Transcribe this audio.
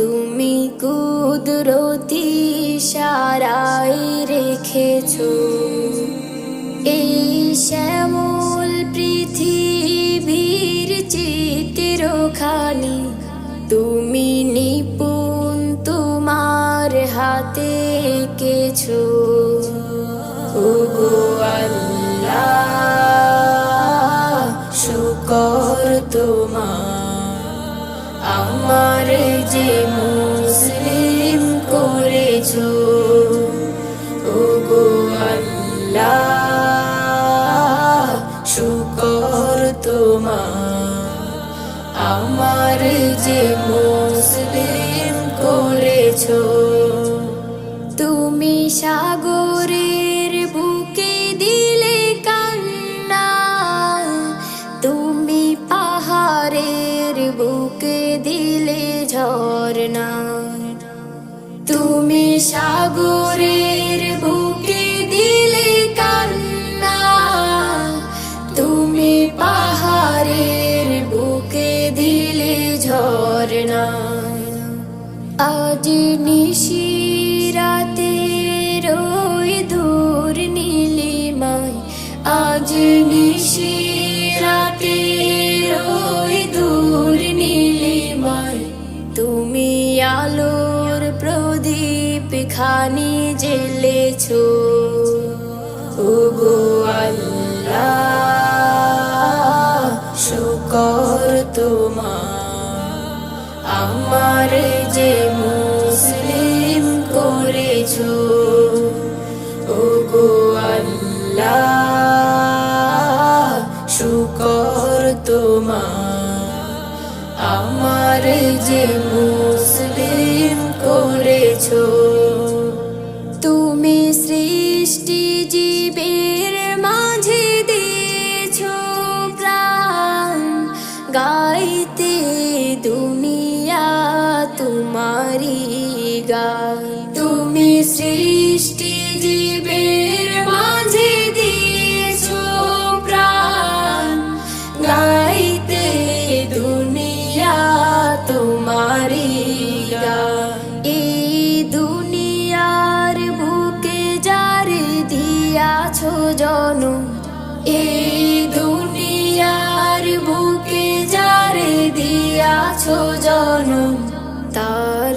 তুমি কুদরতি সারাই রেখেছ। এই শ্যামল পৃথিবীর চিত্রখানি, তুমি নিপুণ তোমার হাতে কেছো শুকর তোমার, আমার যে মুসলিম করেছ, ওগো আল্লাহ, শুকর তোমার। আমার যে মুসলিম করেছ, তুমি সাগরের বুকে দিলে কান্না, তুমি পাহাড়ের বুকে দিলে ঝর্ণা তুমি সাগরের খানি জেলেছো ওগো আল্লাহ, শুকর তোমার। আমার যে মুসলিম করেছ, ওগো আল্লাহ, শুকর তোমার। আমার যে মুসলিম করেছ গাইতে দুনিয়া তোমারি গান। তুমি সৃষ্টি জীবের মাঝে দিয়েছ প্রাণ। গাইতে দুনিয়া তোমারি গান। এই দুনিয়ার বুকে যারে দিয়াছো জনম, এই দুনিয়ার দিয়াছো জনম তার